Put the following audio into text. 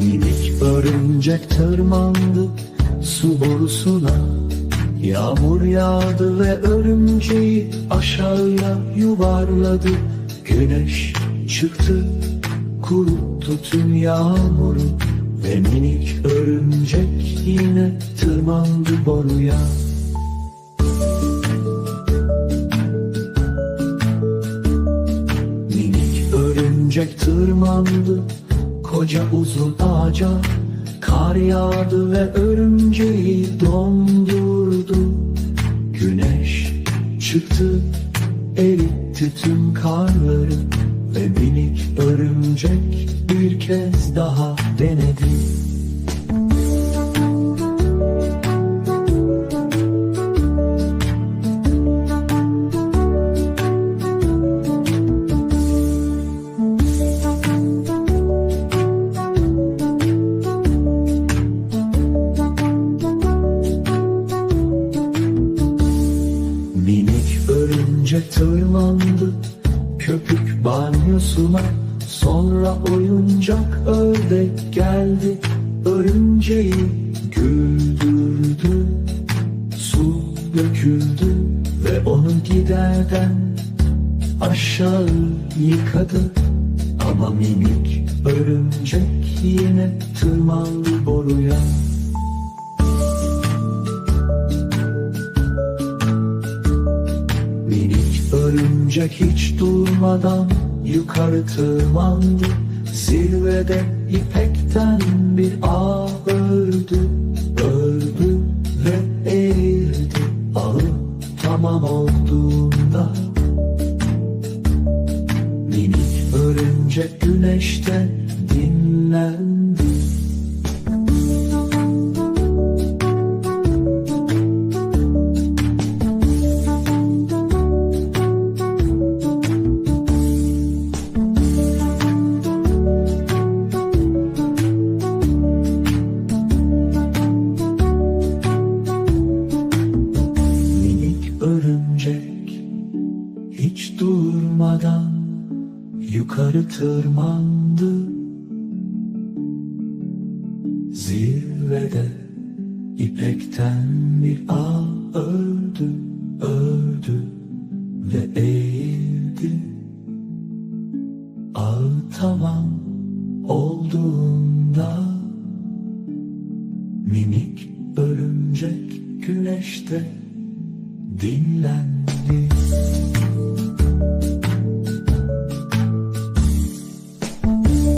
Minik örümcek tırmandı su borusuna. Yağmur yağdı ve örümceği aşağıya yuvarladı. Güneş çıktı kuruttu tüm yağmuru. Ve minik örümcek yine tırmandı boruya. Minik örümcek tırmandı koca uzun ağaca Kar yağdı ve örümceği dondurdu. Güneş çıktı eritti tüm karları Ve minik örümcek bir kez daha denedi örümcek tırmandı köpük banyosuna. Sonra oyuncak ördek geldi örümceği güldürdü. Su döküldü ve onu giderden aşağı yıkadı. Ama minik örümcek yine tırmandı örümcek hiç durmadan yukarı tırmandı. Zirvede ipekten bir ağ ördü Ördü ve eğildi. Ağı tamam olduğunda Minik örümcek güneşte dinlendi yukarı tırmandı. Zirvede ipekten bir ağ ördü, ördü ve eğildi. Ağ tamam olduğunda Minik örümcek güneşte dinlen